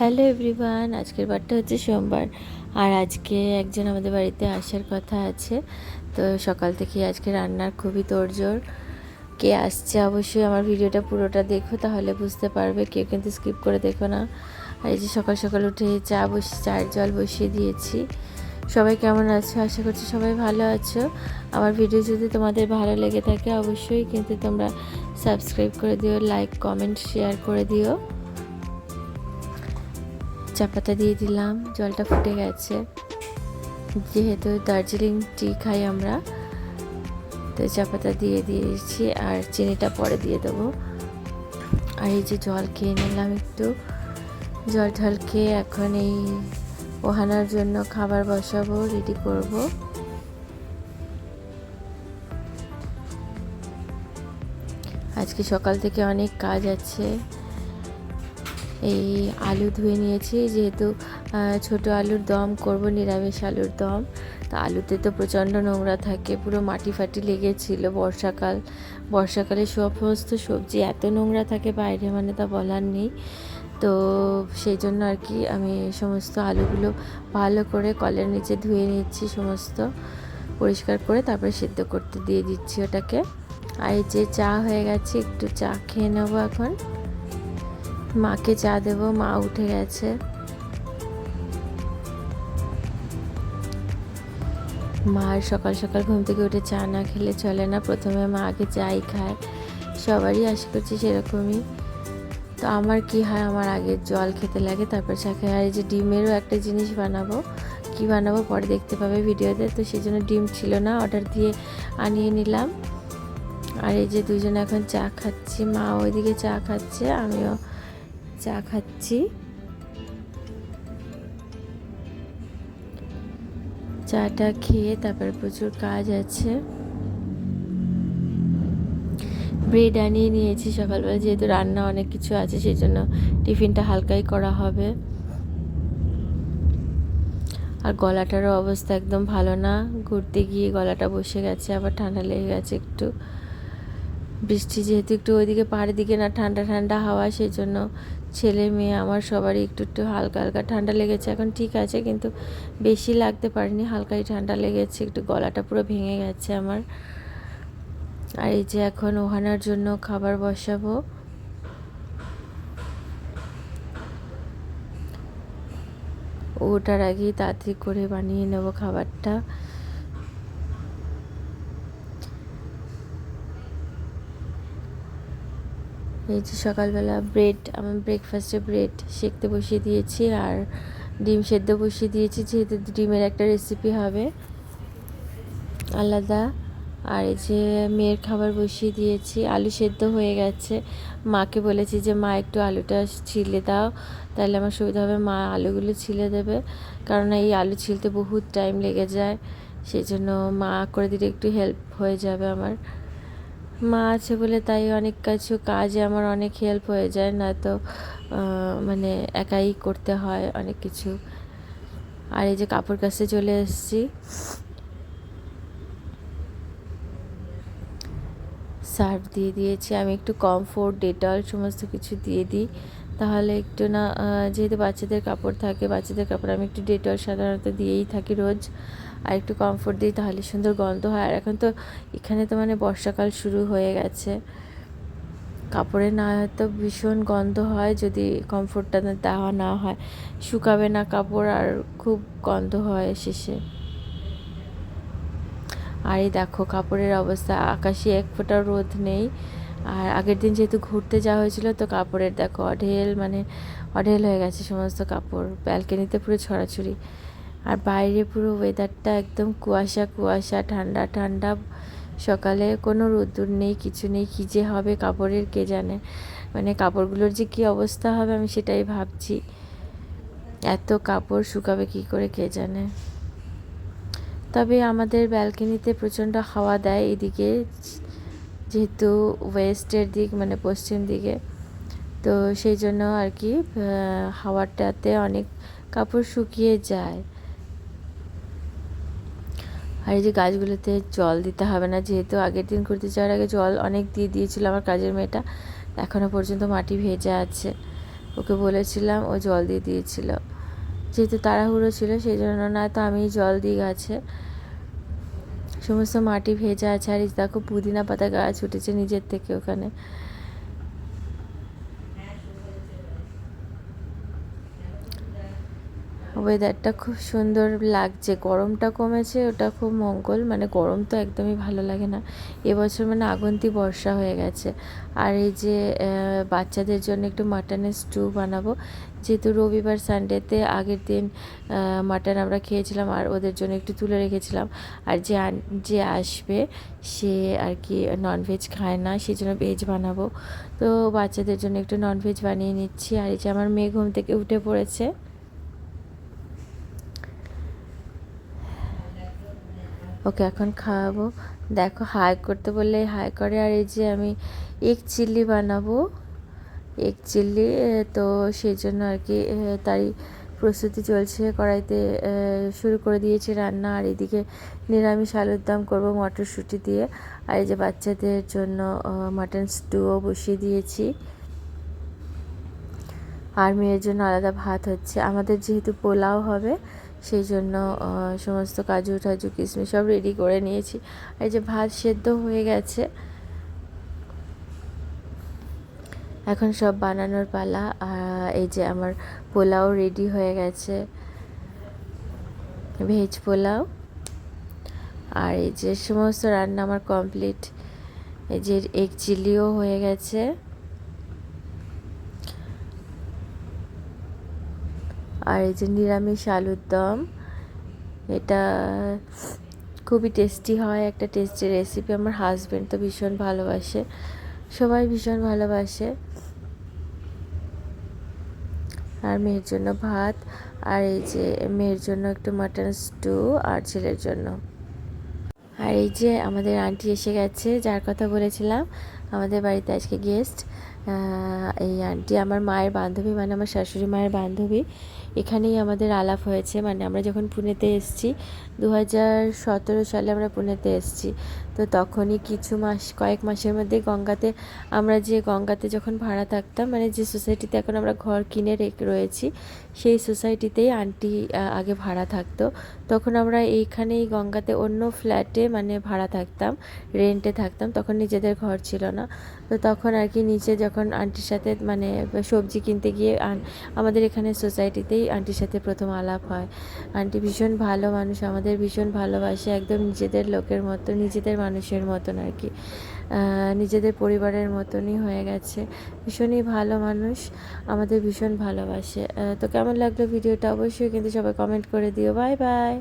Hello everyone, আজকের বারটা হচ্ছে সোমবার। আর আজকে একজন আমাদের বাড়িতে আসার কথা আছে। তো সকাল থেকে আজকে রান্নার খুবই তোড়জোড়। কে আসছে অবশ্যই আমার ভিডিওটা পুরোটা দেখো, তাহলে বুঝতে পারবে। কেউ কিন্তু স্কিপ করে দেখো না। আর এই যে সকাল সকাল উঠে চা বসে, চায়ের জল বসিয়ে দিয়েছি। সবাই কেমন আছো? আশা করছি সবাই ভালো আছো। আমার ভিডিও যদি তোমাদের ভালো লেগে থাকে, অবশ্যই কিন্তু তোমরা সাবস্ক্রাইব করে দিও, লাইক, কমেন্ট, শেয়ার করে দিও। চা পাতা দিয়ে দিলাম, জলটা ফুটে গেছে। যেহেতু দার্জিলিং টি খাই আমরা, তো চা পাতা দিয়ে দিয়েছি আর চিনিটা পরে দিয়ে দেবো। আর এই যে জল খেয়ে নিলাম একটু। জল ঢল খেয়ে এখন এই ওহানার জন্য খাবার বসাবো রেডি করব। আজকে সকাল থেকে অনেক কাজ আছে। এই আলু ধুয়ে নিয়েছি, যেহেতু ছোট আলুর দম করব, নিরামিষ আলুর দম। তা আলুতে তো প্রচণ্ড নোংরা থাকে, পুরো মাটি ফাটি লেগেছিল বর্ষাকাল। বর্ষাকালে সমস্ত সবজি এত নোংরা থাকে বাইরে মানে তা বলার নেই। তো সেই জন্য আর কি আমি সমস্ত আলুগুলো ভালো করে কলের নিচে ধুয়ে নিচ্ছি, সমস্ত পরিষ্কার করে তারপরে সিদ্ধ করতে দিয়ে দিচ্ছি ওটাকে। আর এই যে চা হয়ে গেছে, একটু চা খেয়ে নেব এখন। মাকে চা দেবো, মা উঠে গেছে। মার সকাল সকাল ঘুম থেকে উঠে চা না খেলে চলে না। প্রথমে মা আগে চাই খায়, সবারই আশা করছি সেরকমই। তো আমার কি হয়, আমার আগে জল খেতে লাগে, তারপর চা খাই। আর এই যে ডিমেরও একটা জিনিস বানাবো, কি বানাবো পরে দেখতে পাবে ভিডিওতে। তো সেই জন্য ডিম ছিল না, অর্ডার দিয়ে আনিয়ে নিলাম। আর এই যে দুজন এখন চা খাচ্ছি, মা ওইদিকে চা খাচ্ছে, আমিও চা খাচ্ছি। চাটা খেয়ে তারপর প্রচুর কাজ আছে। ব্রেড আনিয়ে নিয়েছি সকালবেলা, যেহেতু রান্না অনেক কিছু আছে সেই জন্য টিফিনটা হালকাই করা হবে। আর গলাটারও অবস্থা একদম ভালো না। ঘুরতে গিয়ে গলাটা বসে গেছে, আবার ঠান্ডা লেগে গেছে একটু। বৃষ্টি যেহেতু একটু ওইদিকে পাহাড়ের দিকে না, ঠান্ডা ঠান্ডা হাওয়া সেই জন্য ছেলে মেয়ে আমার সবারই একটু একটু হালকা হালকা ঠান্ডা লেগেছে। এখন ঠিক আছে, কিন্তু বেশি লাগতে পারেনি, হালকাই ঠান্ডা লেগেছে, একটু গলাটা পুরো ভেঙে গেছে আমার। আর এই যে এখন ওহানার জন্য খাবার বসাবো। ওটার আগেই তাড়াতাড়ি করে বানিয়ে নেব খাবারটা। এই যে সকালবেলা ব্রেড আমার ব্রেকফাস্টে ব্রেড সেঁকতে বসিয়ে দিয়েছি আর ডিম সেদ্ধ বসিয়ে দিয়েছি, যেহেতু ডিমের একটা রেসিপি হবে। আলাদা। আর এই যে মেয়ের খাবার বসিয়ে দিয়েছি, আলু সেদ্ধ হয়ে গেছে। মাকে বলেছি যে, মা, একটু আলুটা ছিলে দাও, তাহলে আমার সুবিধা হবে। মা আলুগুলো ছিলে দেবে। কারণ এই আলু ছিলতে বহুত টাইম লেগে যায় সেই জন্য মা করে দিলে একটু হেল্প হয়ে যাবে আমার। মা আছে বলে তাই অনেক কিছু কাজে আমার অনেক হেল্প হয়ে যায় না তো মানে একাই করতে হয় অনেক কিছু। আর এই যে কাপড় কাছে চলে এসেছি। সার্ফ দিয়ে দিয়েছি, আমি একটু কমফোর্ট ডেটল সমস্ত কিছু দিয়ে দিই। তাহলে একটু না যেহেতু বাচ্চাদের কাপড় থাকে, বাচ্চাদের কাপড় আমি একটু ডেটল সাধারণত দিয়েই থাকি রোজ। আর একটু কমফোর্ট দিই তাহলে সুন্দর গন্ধ হয়। আর এখন তো এখানে তো মানে বর্ষাকাল শুরু হয়ে গেছে। কাপড়ে না হয়তো ভীষণ গন্ধ হয় যদি কমফোর্টটা দেওয়া না হয়। শুকাবে না কাপড় আর খুব গন্ধ হয় শেষে। আর এই দেখো, কাপড়ের অবস্থা। আকাশে এক ফোঁটা রোদ নেই। আর আগের দিন যেহেতু ঘুরতে যাওয়া হয়েছিল, তো কাপড়ের দেখো অঢেল মানে অঢেল হয়ে গেছে সমস্ত কাপড়। ব্যালকানিতে পুরো ছড়াছড়ি। আর বাইরে পুরো ওয়েদারটা একদম কুয়াশা কুয়াশা, ঠান্ডা ঠান্ডা। সকালে কোনো রোদ্দুর নেই, কিছু নেই, কী যে হবে কাপড়ের, কে জানে? মানে কাপড়গুলোর যে কী অবস্থা হবে আমি সেটাই ভাবছি। এত কাপড় শুকাবে কী করে, কে জানে? তবে আমাদের ব্যালকনিতে প্রচণ্ড হাওয়া দেয়, এদিকে যেহেতু ওয়েস্টের দিক মানে পশ্চিম দিকে, তো সেই জন্য আর কি হাওয়াটাতে অনেক কাপড় শুকিয়ে যায়। আর এই যে গাছগুলোতে জল দিতে হবে না, যেহেতু আগের দিন ঘুরতে যাওয়ার আগে জল অনেক দিয়ে দিয়েছিল আমার কাজের মেয়েটা এখনও পর্যন্ত মাটি ভেজা আছে। ওকে বলেছিলাম ও জল দিয়ে দিয়েছিল। যেহেতু তাড়াহুড়ো ছিল, সেই জন্য না তো আমি জল দিই গাছে। সমস্ত মাটি ভেজা আছে আর দেখো পুদিনা পাতা গাছ উঠেছে নিজের থেকে ওখানে। ওয়েদারটা খুব সুন্দর লাগছে। গরমটা কমেছে, ওটা খুব মঙ্গল। মানে গরম তো একদমই ভালো লাগে না। এবছর মানে আগন্তি বর্ষা হয়ে গেছে। আর এই যে বাচ্চাদের জন্য একটু মাটনের স্টু বানাবো। যেহেতু রবিবার সানডেতে আগের দিন মাটন আমরা খেয়েছিলাম আর ওদের জন্য একটু তুলে রেখেছিলাম। আর যে যে আসবে, সে আর কি ননভেজ খায় না সেই জন্য ভেজ বানাবো। তো বাচ্চাদের জন্য একটু ননভেজ বানিয়ে নিচ্ছি। আর এই যে আমার মেয়ে ঘুম থেকে উঠে পড়েছে। ওকে এখন খাওয়াবো। দেখো হাই করতে বললে হাই করে, আর এই যে আমি এক চিল্লি বানাবো। এক চিল্লি তো সেই জন্য আর কি তারই প্রস্তুতি চলছে। কড়াইতে শুরু করে দিয়েছি রান্না, আর এদিকে নিরামিষ আলুর দম করব মটরশুঁটি দিয়ে। আর এই যে বাচ্চাদের জন্য মাটন স্টুও বসিয়ে দিয়েছি। আর মেয়ের জন্য আলাদা ভাত হচ্ছে। আমাদের যেহেতু পোলাও হবে সেই জন্য সমস্ত কাজু টাজু কিশমিশ সব রেডি করে নিয়েছি। এই যে ভাত সেদ্ধ হয়ে গেছে। এখন সব বানানোর পালা। এই যে আমার পোলাও রেডি হয়ে গেছে। ভেজ পোলাও। আর এই যে সমস্ত রান্না আমার কমপ্লিট এই যে এগ চিলিও হয়ে গেছে। আর এই যে নিরামিষ আলুর দম, এটা খুবই টেস্টি হয়, একটা টেস্টি রেসিপি আমার হাজব্যান্ড তো ভীষণ ভালোবাসে, সবাই ভীষণ ভালোবাসে। আর মেয়ের জন্য ভাত, আর এই যে মেয়ের জন্য একটু মাটন স্টু আর ছেলের জন্য। আর এই যে আমাদের আন্টি এসে গেছে, যার কথা বলেছিলাম আমাদের বাড়িতে আজকে গেস্ট এই আন্টি আমার মায়ের বান্ধবী মানে আমার শাশুড়ি মায়ের বান্ধবী। এখানেই আমাদের আলাপ হয়েছে মানে আমরা যখন পুনেতে এসেছি দু হাজার সতেরো সালে আমরা পুনেতে এসেছি। তো তখনই কিছু মাস, কয়েক মাসের মধ্যে গঙ্গাতে আমরা যে গঙ্গাতে যখন ভাড়া থাকতাম মানে যে সোসাইটিতে এখন আমরা ঘর কিনে রয়েছি, সেই সোসাইটিতেই আন্টি আগে ভাড়া থাকতো। তখন আমরা এইখানেই গঙ্গাতে অন্য ফ্ল্যাটে মানে ভাড়া থাকতাম রেন্টে থাকতাম, তখন নিজেদের ঘর ছিল না। তো তখন আর কি নিচে যখন আন্টির সাথে মানে সবজি কিনতে গিয়ে আমাদের এখানে সোসাইটিতেই আন্টির সাথে প্রথম আলাপ হয়। আন্টি ভীষণ ভালো মানুষ, আমাদের ভীষণ ভালোবাসে, একদম নিজেদের লোকের মতো, নিজেদের মানুষের মতন আর কি। নিজেদের পরিবারের মতনই হয়ে গেছে। ভীষণই ভালো মানুষ, আমাদের ভীষণ ভালোবাসে। তো কেমন লাগল ভিডিওটা? অবশ্যই কিন্তু সবাই কমেন্ট করে দিও। Bye bye